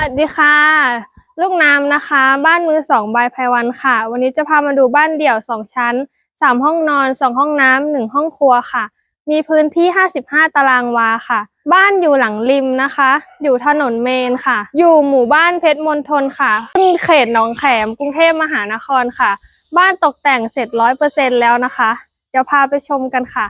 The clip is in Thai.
สวัสดีค่ะ ลูกน้ำนะคะ บ้านมือสองบายไพวันค่ะ วันนี้จะพามาดูบ้านเดี่ยวสองชั้นสามห้องนอนสองห้องน้ำหนึ่งห้องครัวค่ะ มีพื้นที่ห้าสิบห้าตารางวาค่ะ บ้านอยู่หลังริมนะคะ อยู่ถนนเมนค่ะ อยู่หมู่บ้านเพชรมณฑลค่ะขึ้นเขตหนองแขมกรุงเทพมหานครค่ะ บ้านตกแต่งเสร็จร้อยเปอร์เซ็นแล้วนะคะ เดี๋ยวพาไปชมกันค่ะ